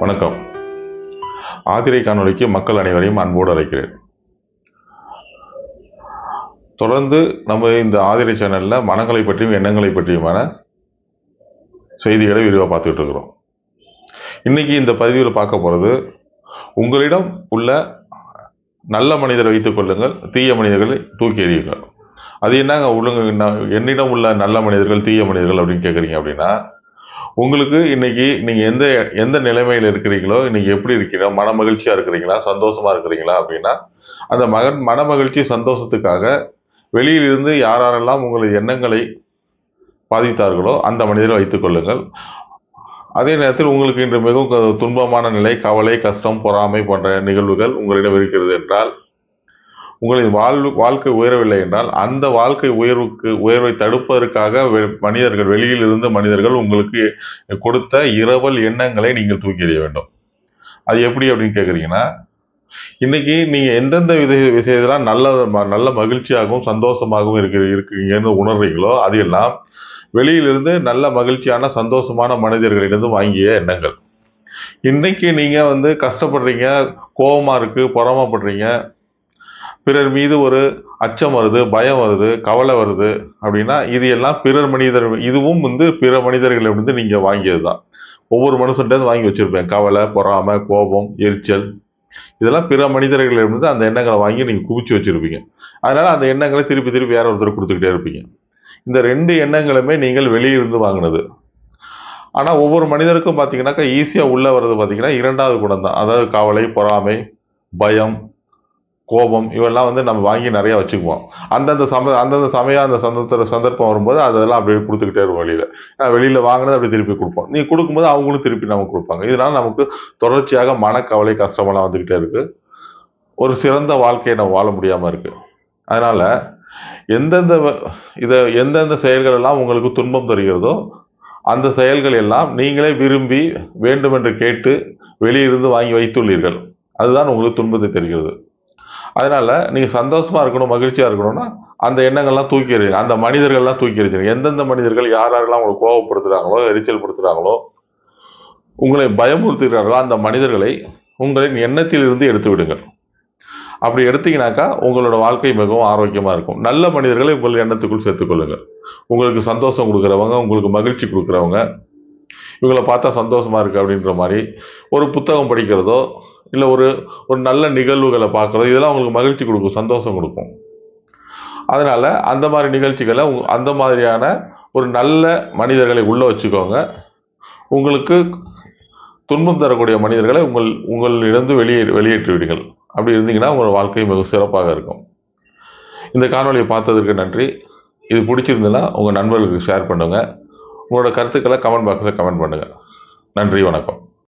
வணக்கம். ஆதிரை காணொலிக்கு மக்கள் அனைவரையும் அன்போடு அழைக்கிறேன். தொடர்ந்து நம்ம இந்த ஆதிரை சேனலில் மனங்களை பற்றியும் எண்ணங்களை பற்றியுமான செய்திகளை விரிவாக பார்த்துட்டு இருக்கிறோம். இன்றைக்கி இந்த பதிவில் பார்க்க போகிறது உங்களிடம் உள்ள நல்ல மனிதரை வைத்துக் கொள்ளுங்கள் தீய மனிதர்களை தூக்கி எறியுங்கள். அது என்னங்க உள்ளுங்க என்ன- என்னிடம் உள்ள நல்ல மனிதர்கள் தீய மனிதர்கள் அப்படின்னு கேட்குறீங்க அப்படின்னா உங்களுக்கு இன்னைக்கு நீங்கள் எந்த எந்த நிலைமையில் இருக்கிறீங்களோ இன்னைக்கு எப்படி இருக்கிறீங்களோ மன மகிழ்ச்சியாக இருக்கிறீங்களா சந்தோஷமாக இருக்கிறீங்களா அப்படின்னா அந்த மகன் மன மகிழ்ச்சி சந்தோஷத்துக்காக வெளியிலிருந்து யாரெல்லாம் உங்களது எண்ணங்களை பாதித்தார்களோ அந்த மனிதரை வைத்துக் கொள்ளுங்கள். அதே நேரத்தில் உங்களுக்கு இன்று மிகவும் க- துன்பமான நிலை கவலை கஷ்டம் பொறாமை போன்ற நிகழ்வுகள் உங்களிடம் இருக்கிறது என்றால் உங்களின் வாழ்வு வாழ்க்கை உயரவில்லை என்றால் அந்த வாழ்க்கை உயர்வுக்கு உயர்வை தடுப்பதற்காக வெ- மனிதர்கள் வெளியில் இருந்து மனிதர்கள் உங்களுக்கு கொடுத்த இரவல் எண்ணங்களை நீங்கள் தூக்கி எறிய வேண்டும். அது எப்படி அப்படின்னு கேட்குறீங்கன்னா இன்னைக்கு நீங்கள் எந்தெந்த வித விஷயத்தெல்லாம் நல்ல ம- நல்ல மகிழ்ச்சியாகவும் சந்தோஷமாகவும் இருக்கு இருக்கீங்கன்னு உணர்றீங்களோ அது எல்லாம் வெளியிலிருந்து நல்ல மகிழ்ச்சியான சந்தோஷமான மனிதர்களிடம் வாங்கிய எண்ணங்கள். இன்னைக்கு நீங்கள் வந்து கஷ்டப்படுறீங்க கோபமாக இருக்குது பொறாமப்படுறீங்க பிறர் மீது ஒரு அச்சம் வருது பயம் வருது கவலை வருது அப்படின்னா இது எல்லாம் பிறர் மனிதர் இதுவும் வந்து பிற மனிதர்களிடமிருந்து நீங்கள் வாங்கியது தான் ஒவ்வொரு மனுஷன்ட்டு வாங்கி வச்சுருப்பேன். கவலை பொறாமை கோபம் எரிச்சல். இதெல்லாம் பிற மனிதர்களிடமிருந்து அந்த எண்ணங்களை வாங்கி நீங்கள் குவிச்சு வச்சுருப்பீங்க. அதனால் அந்த எண்ணங்களை திருப்பி திருப்பி வேற ஒருத்தர் கொடுத்துக்கிட்டே இருப்பீங்க. இந்த ரெண்டு எண்ணங்களுமே நீங்கள் வெளியிருந்து வாங்கினது. ஆனால் ஒவ்வொரு மனிதருக்கும் பார்த்தீங்கன்னாக்கா ஈஸியாக உள்ளே வர்றது பார்த்தீங்கன்னா இரண்டாவது குணம் தான் அதாவது கவலை பொறாமை பயம் கோபம் இவெல்லாம் வந்து நம்ம வாங்கி நிறைய வச்சுக்குவோம். அந்தந்த சம அந்தந்த சமயம் அந்த சந்தர்ப்ப சந்தர்ப்பம் வரும்போது அதெல்லாம் அப்படியே கொடுத்துக்கிட்டே இருக்கும் வெளியில். நான் வெளியில் வாங்கினது அப்படி திருப்பி கொடுப்போம். நீ கொடுக்கும்போது அவங்களும் திருப்பி நமக்கு கொடுப்பாங்க. இதனால் நமக்கு தொடர்ச்சியாக மனக்கவலை கஷ்டமெல்லாம் வந்துக்கிட்டே இருக்கு. ஒரு சிறந்த வாழ்க்கையை நம்ம வாழ முடியாமல் இருக்குது அதனால் எந்தெந்த வ- இதை எந்தெந்த செயல்கள் எல்லாம் உங்களுக்கு துன்பம் தருகிறதோ அந்த செயல்கள் எல்லாம் நீங்களே விரும்பி வேண்டுமென்று கேட்டு வெளியிலிருந்து வாங்கி வைத்துள்ளீர்கள். அதுதான் உங்களுக்கு துன்பத்தை தருகிறது. அதனால் நீங்கள் சந்தோஷமாக இருக்கணும் மகிழ்ச்சியாக இருக்கணும்னா அந்த எண்ணங்கள்லாம் தூக்கி எறியுங்க அந்த மனிதர்கள்லாம் தூக்கி எறிஞ்சிருங்க எந்தெந்த மனிதர்கள் யார் யாரெல்லாம் உங்களை கோபப்படுத்துகிறாங்களோ எரிச்சல் படுத்துகிறாங்களோ உங்களை பயமுறுத்துகிறார்களோ அந்த மனிதர்களை உங்களின் எண்ணத்திலிருந்து எடுத்து விடுங்கள். அப்படி எடுத்தீங்கன்னாக்கா உங்களோட வாழ்க்கை மிகவும் ஆரோக்கியமாக இருக்கும். நல்ல மனிதர்களை உங்கள் எண்ணத்துக்குள் சேர்த்துக்கொள்ளுங்கள் உங்களுக்கு சந்தோஷம் கொடுக்குறவங்க உங்களுக்கு மகிழ்ச்சி கொடுக்குறவங்க இவங்களை பார்த்தா சந்தோஷமாக இருக்குது அப்படின்ற மாதிரி ஒரு புத்தகம் படிக்கிறதோ இல்லை ஒரு ஒரு நல்ல நிகழ்வுகளை பார்க்குறது இதெல்லாம் உங்களுக்கு மகிழ்ச்சி கொடுக்கும் சந்தோஷம் கொடுக்கும். அதனால் அந்த மாதிரி நிகழ்ச்சிகளை உங் அந்த மாதிரியான ஒரு நல்ல மனிதர்களை உள்ளே வச்சுக்கோங்க. உங்களுக்கு துன்பம் தரக்கூடிய மனிதர்களை உங்கள் உங்களிடந்து வெளியே வெளியேற்றி விடுங்கள் அப்படி இருந்தீங்கன்னா உங்கள் வாழ்க்கை மிக சிறப்பாக இருக்கும். இந்த காணொலியை பார்த்ததற்கு நன்றி. இது பிடிச்சிருந்ததுன்னா உங்கள் நண்பர்களுக்கு ஷேர் பண்ணுங்கள் உங்களோட கருத்துக்களை கமெண்ட் பாக்ஸில் கமெண்ட் பண்ணுங்கள் நன்றி வணக்கம்.